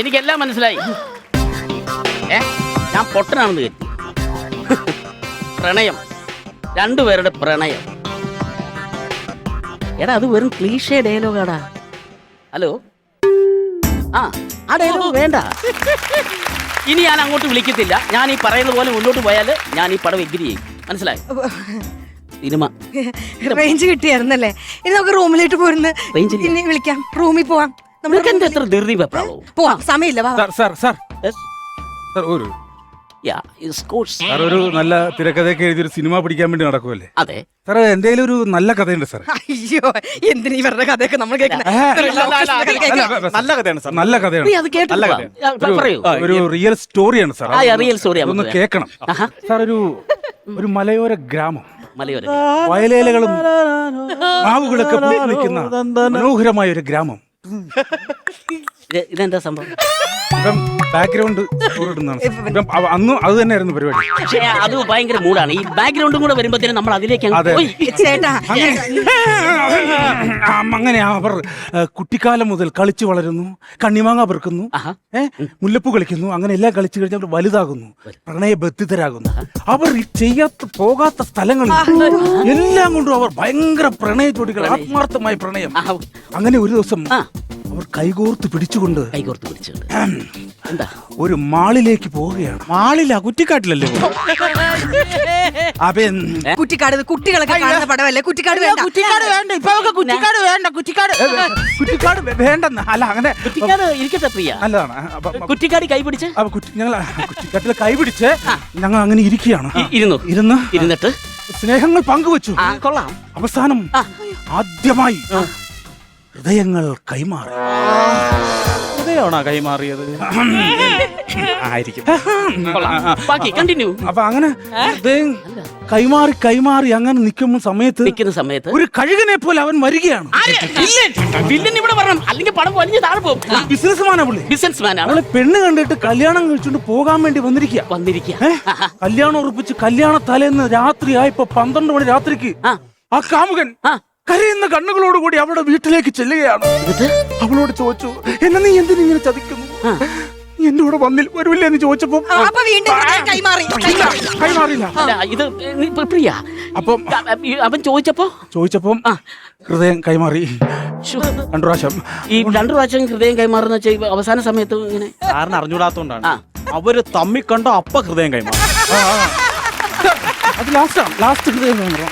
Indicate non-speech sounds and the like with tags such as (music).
എനിക്കെല്ലാം മനസ്സിലായി. ഏ ഞാൻ പൊട്ടനാണെന്ന് കരുതി. പ്രണയം. രണ്ടുപേരുടെ പ്രണയം. എടാ അത് വെറും ക്ലീഷേ ഡയലോഗാടാ. ഹലോ? ആ ആ ഡയലോഗ് വേണ്ട. ഇനി ഞാൻ അങ്ങോട്ട് വിളിക്കത്തില്ല. ഞാൻ ഈ പറയുന്ന പോലെ മുന്നോട്ട് പോയാൽ ഞാൻ ഈ പടം എഗ്രി ചെയ്യും. മനസ്സിലായി? സിനിമ. റേഞ്ച് കിട്ടിയായിരുന്നല്ലേ? ഇനി നമുക്ക് റൂമിലേക്ക് പോരുന്ന്. റേഞ്ച് ഇല്ല. ഇനി വിളിക്കാം. റൂമിൽ പോവാം. എന്താ എത്ര ധൃതി പോവാം സമയമില്ല വാ sir sir sir. Yes? Sir ഒരു യാ. സാർ ഒരു നല്ല തിരക്കഥയൊക്കെ എഴുതി ഒരു സിനിമ പിടിക്കാൻ വേണ്ടി നടക്കുമല്ലേ അതെ. സാർ എന്തെങ്കിലും ഒരു നല്ല കഥയുണ്ട് സാർ അയ്യോ എന്തിനീ ഇവരുടെ കഥയൊക്കെ നമ്മൾ നല്ല കഥയാണ് സാർ. നല്ല കഥയാണ്. നീ അത്. ആ, ഒരു റിയൽ സ്റ്റോറിയാണ് സാർ. ആ, ഒന്ന് കേൾക്കണം. സാർ ഒരു ഒരു മലയോര ഗ്രാമം. മലയോര വയലേലകളും മാവുകളൊക്കെ പൂത്ത് നിൽക്കുന്ന മനോഹരമായ ഒരു ഗ്രാമം. ഇതെന്താ സംഭവം? (laughs) ഇപ്പം ബാക്ക്ഗ്രൗണ്ട് ഇടുന്നതാണ്. അന്നും അത് തന്നെയായിരുന്നു പരിപാടി. പക്ഷേ അത് ഭയങ്കര മൂടാണ് ഈ ബാക്ക്ഗ്രൗണ്ടും കൂടെ വരുമ്പോഴത്തേനും നമ്മൾ അതിലേക്ക് അതെ. പോയി. ചേട്ടാ. അങ്ങനെ. അവർ ആ, കുട്ടിക്കാലം മുതൽ കളിച്ചു വളരുന്നു കണ്ണിമാങ്ങ പെറുക്കുന്നു ആഹാ. ഏ മുല്ലപ്പൂ കളിക്കുന്നു അങ്ങനെ എല്ലാം കളിച്ചു കഴിഞ്ഞാൽ അവർ വലുതാകുന്നു പ്രണയബദ്ധിതരാകുന്നു അവർ ഈ ചെയ്യാത്ത പോകാത്ത സ്ഥലങ്ങൾ എല്ലാം കൊണ്ടും അവർ ഭയങ്കര പ്രണയ. ജോഡികൾ ആത്മാർത്ഥമായ പ്രണയം. ആഹാ. അങ്ങനെ ഒരു ദിവസം ആ. അവർ കൈകോർത്ത് പിടിച്ചുകൊണ്ട് കൈകോർത്ത് പിടിച്ചുകൊണ്ട്. (clears throat) എന്താ? ഒരു മാളിലേക്ക് പോവുകയാണ്. മാളില്ല കുറ്റിക്കാട്ടിലല്ലേ (laughs) അപ്പൊ കുറ്റിക്കാട് ഇത് കുട്ടികളൊക്കെ കാണുന്ന പടമല്ലേ? കുറ്റിക്കാട് വേണ്ട. കുറ്റിക്കാട് വേണ്ട. ഇപ്പൊ കുറ്റിക്കാട് വേണ്ട കുറ്റിക്കാട് കുറ്റിക്കാട് വേണ്ടെന്ന്. അല്ല അങ്ങനെ കുറ്റിക്കാട് ഇരിക്കട്ടെ പ്രിയ. നല്ലതാണ്. കുറ്റിക്കാടി കൈ പിടിച്ച്? അപ്പൊ കുറ്റി ഞങ്ങൾ കുറ്റിക്കാട്ടിൽ കൈപിടിച്ച് ഞങ്ങൾ അങ്ങനെ ഇരിക്കുകയാണ്. ഇരുന്നു? ഇരുന്ന് ഇരുന്നിട്ട്? സ്നേഹങ്ങൾ പങ്കുവച്ചു. കൊള്ളാം. അവസാനം ആദ്യമായി ഹൃദയങ്ങൾ കൈമാറി. ഹൃദയമാണോ കൈമാറിയത്? (clears throat) ആയിരിക്കും. ബാക്കി കണ്ടിന്യൂ അപ്പൊ അങ്ങനെ ഹൃദയം കൈമാറി കൈമാറി അങ്ങനെ നിൽക്കുന്ന സമയത്ത് നിൽക്കുന്ന സമയത്ത് ഒരു കഴുകനെ പോലെ അവൻ വരികയാണ്. വില്ലൻ. ഇവിടെ വരണം. അല്ലെങ്കിൽ പടം വലിഞ്ഞ് താഴെ പോകും. പുള്ളി. ബിസിനസ് മാനാണ് അവളെ പെണ്ണ് കണ്ടിട്ട് കല്യാണം കഴിച്ചുകൊണ്ട് പോകാൻ വേണ്ടി വന്നിരിക്കുക വന്നിരിക്കുക കല്യാണം ഉറപ്പിച്ച് കല്യാണ തലേന്ന് രാത്രി ആയപ്പോ പന്ത്രണ്ട് മണി രാത്രിക്ക് ആ. കാമുകൻ. കരയുന്ന കണ്ണുകളോടുകൂടി അവളുടെ വീട്ടിലേക്ക് ചെല്ലുകയാണ്. അവളോട് ചോദിച്ചു എന്നെ നീ എന്തിനിങ്ങനെ ചതിക്കുന്നു? നീ എന്റെ കൂടെ വന്നിൽ വരൂല്ലേ എന്ന് ചോദിച്ചപ്പോ കൈമാറിയില്ല. അല്ല ഇത് പ്രിയ അപ്പം അവൻ ചോദിച്ചപ്പോ? ചോദിച്ചപ്പം ഹൃദയം കൈമാറി. രണ്ടു പ്രാവശ്യം. ഈ രണ്ടു പ്രാവശ്യം ഹൃദയം കൈമാറുന്ന അവസാന സമയത്ത് ഇങ്ങനെ? കാരണം അറിഞ്ഞൂടാത്തോണ്ടാണ് ആ. അവർ തമ്മി കണ്ട അപ്പ ഹൃദയം കൈമാറി. അത് ലാസ്റ്റാണ് ലാസ്റ്റ് ഹൃദയം കൈമാറും.